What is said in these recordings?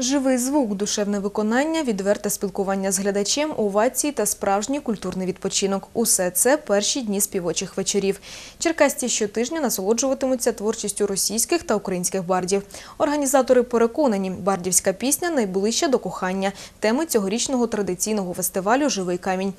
Живий звук, душевне виконання, відверте спілкування з глядачем, овації та справжній культурний відпочинок – усе це перші дні співочих вечорів. Черкасці щотижня насолоджуватимуться творчістю російських та українських бардів. Організатори переконані, бардівська пісня найближча до кохання – теми цьогорічного традиційного фестивалю «Живий камінь».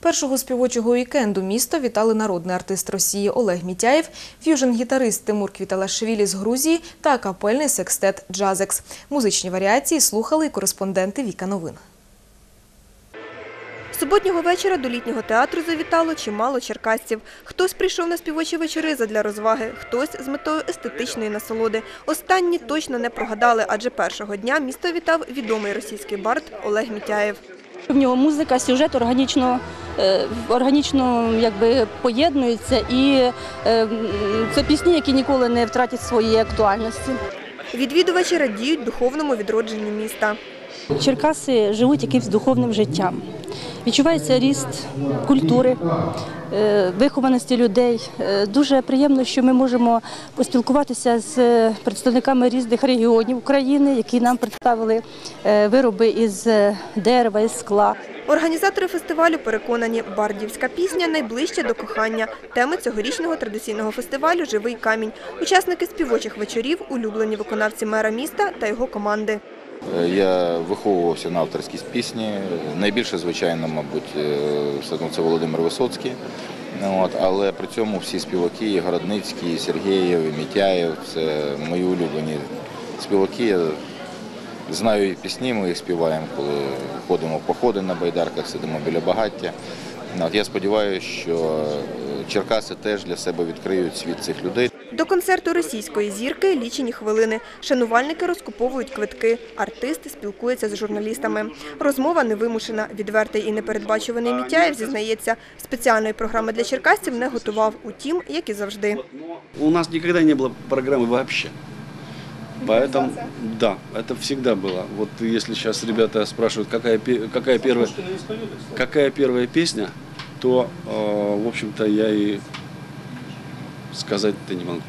Першого співочого вікенду місто вітали народний артист Росії Олег Мітяєв, ф'южн-гітарист Тимур Квіталашвілі з Грузії та капельний секстет «Джазекс». Музичні варіації слухали і кореспонденти Віка Новин. Суботнього вечора до літнього театру завітало чимало черкасців. Хтось прийшов на співочі вечори задля розваги, хтось з метою естетичної насолоди. Останні точно не прогадали, адже першого дня місто вітав відомий російський бард Олег Мітяєв. В нього музика, сюжет органічно, е, органічно якби, поєднуються, і е, це пісні, які ніколи не втратять своєї актуальності. Відвідувачі радіють духовному відродженню міста. Черкаси живуть якимось духовним життям. Відчувається ріст культури, е, вихованості людей. Е, Дуже приємно, що ми можемо поспілкуватися з представниками різних регіонів України, які нам представили е, вироби із е, дерева, із скла. Організатори фестивалю переконані, бардівська пісня найближча до кохання. Теми цьогорічного традиційного фестивалю Живий камінь. Учасники співочих вечорів улюблені виконавці мера міста та його команди. Е, Я виховувався на авторській пісні. Найбільше, звичайно, мабуть, е, це Володимир Висоцький. Ну, але при цьому всі співаки, і Городницький, і Сергієв, і Мітяєв це мої улюблені співаки. Я знаю їх пісні, ми їх співаємо, коли ходимо в походи на байдарках, сидимо біля багаття. От, я сподіваюся, що е, Черкаси теж для себе відкриють світ цих людей. До концерту російської зірки лічені хвилини. Шанувальники розкуповують квитки. Артист спілкується з журналістами. Розмова невимушена. Відвертий і непередбачуваний Мітяєв зізнається, спеціальної програми для черкасців не готував. Утім, як і завжди. У нас никогда не было программы вообще. Поэтому, да, это всегда было. Вот если сейчас ребята спрашивают, какая, пе- какая, первая, какая первая песня, то, э, в общем-то, я и сказать-то не могу.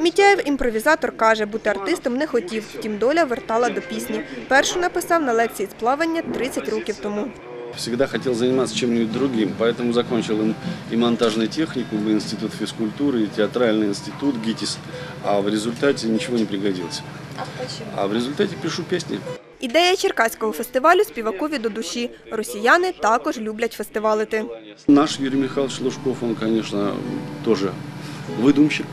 Мітяєв імпровізатор каже, бути артистом не хотів, втім доля вертала до пісні. Першу написав на лекції з плавання 30 років тому. Всегда хотел заниматься чем-нибудь другим, поэтому закончил и- и монтажный техникум, и институт физкультуры, и театральный институт ГИТИС. А в результате ничего не пригодился. А в результате пишу песни. Ідея черкаського фестивалю співакові до душі. Росіяни також люблять фестивалити. Наш Юрий Михайлович Лужков, он, конечно, тоже выдумщик.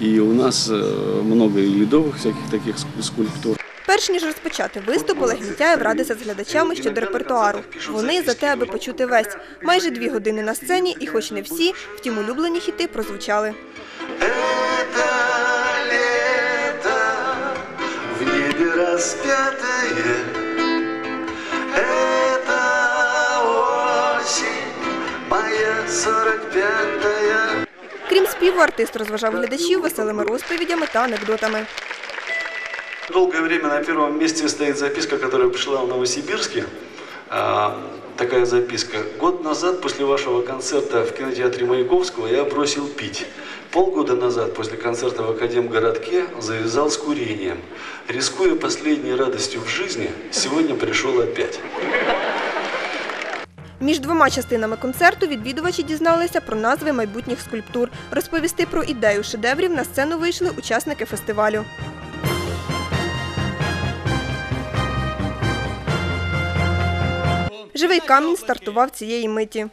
И у нас э, много и ледовых всяких таких ск- скульптур. Перш ніж розпочати виступ, Олег Мітяєв радився з глядачами щодо репертуару. Вони за те, аби почути весь. Майже дві години на сцені, і хоч не всі, втім улюблені хіти прозвучали. Это лето в небе распятое, Крім співу, артист розважав глядачів веселими розповідями та анекдотами. Долгое время на первом месте стоит записка, которую пришла в Новосибирске. А, Такая записка. Год назад после вашего концерта в кинотеатре Маяковского я бросил пить. Полгода назад после концерта в Академгородке завязал с курением. Рискуя последней радостью в жизни, сегодня пришел опять. Між двома частинами концерту відвідувачі дізналися про назви майбутніх скульптур. Розповісти про ідею шедеврів на сцену вийшли учасники фестивалю. Живий камінь стартував цієї миті.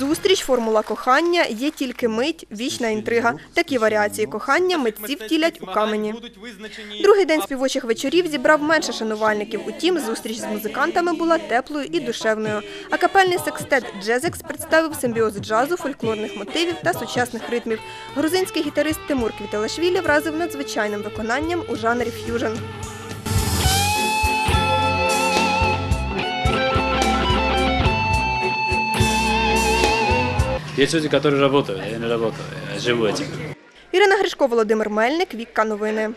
Зустріч, формула кохання, є тільки мить, вічна інтрига. Такі варіації кохання митці втілять у камені. Другий день співочих вечорів зібрав менше шанувальників. Утім, зустріч з музикантами була теплою і душевною. А капельний секстет Джезекс представив симбіоз джазу, фольклорних мотивів та сучасних ритмів. Грузинський гітарист Тимур Квіталашвілі вразив надзвичайним виконанням у жанрі ф'южн. Есть люди, которые работают, я не работаю, я живу этим. Ірина Гришко, Володимир Мельник, Вікка Новини.